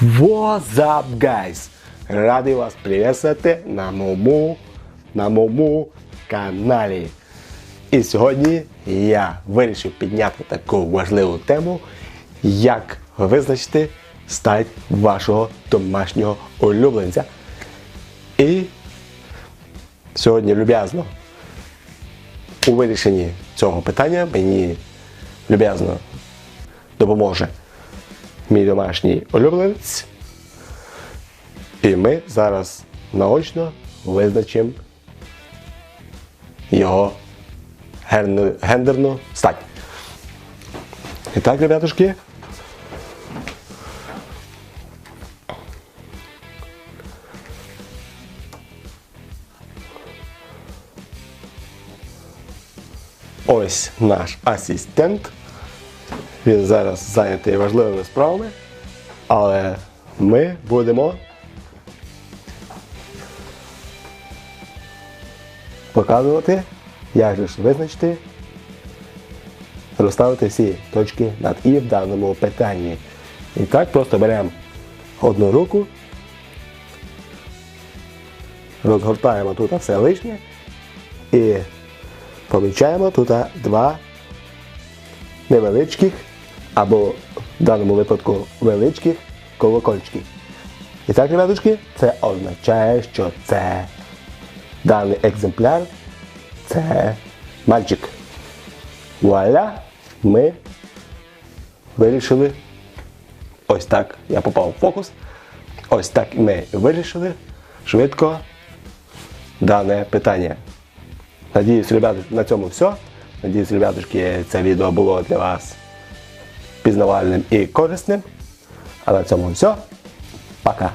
What's up, guys? Радий вас приветствувати на моєму, на моєму каналі. І сьогодні я вирішив підняти таку важливу тему, як визначити стать вашого домашнього улюбленця. І сьогодні люб'язно у вирішенні цього питання мені люб'язно допоможе мій домашній улюбленець. І ми зараз наочно визначимо його гендерну стать. І так, ребятушки. Ось наш асистент. Він зараз зайнятий важливими справами, але ми будемо показувати, як же визначити, розставити всі точки над І в даному питанні. І так просто беремо одну руку, розгортаємо тут все лишнє і помічаємо тут два невеличких або в даному випадку величких колокольчиків. І так, ребятушки, це означає, що це даний екземпляр це мальчик. Вуаля, ми вирішили. Ось так я попав в фокус. Ось так ми вирішили швидко дане питання. Надіюсь, ребята, на цьому все. Надіюсь, ребятушки, це відео було для вас пізнавальним і корисним. А на цьому все. Пока!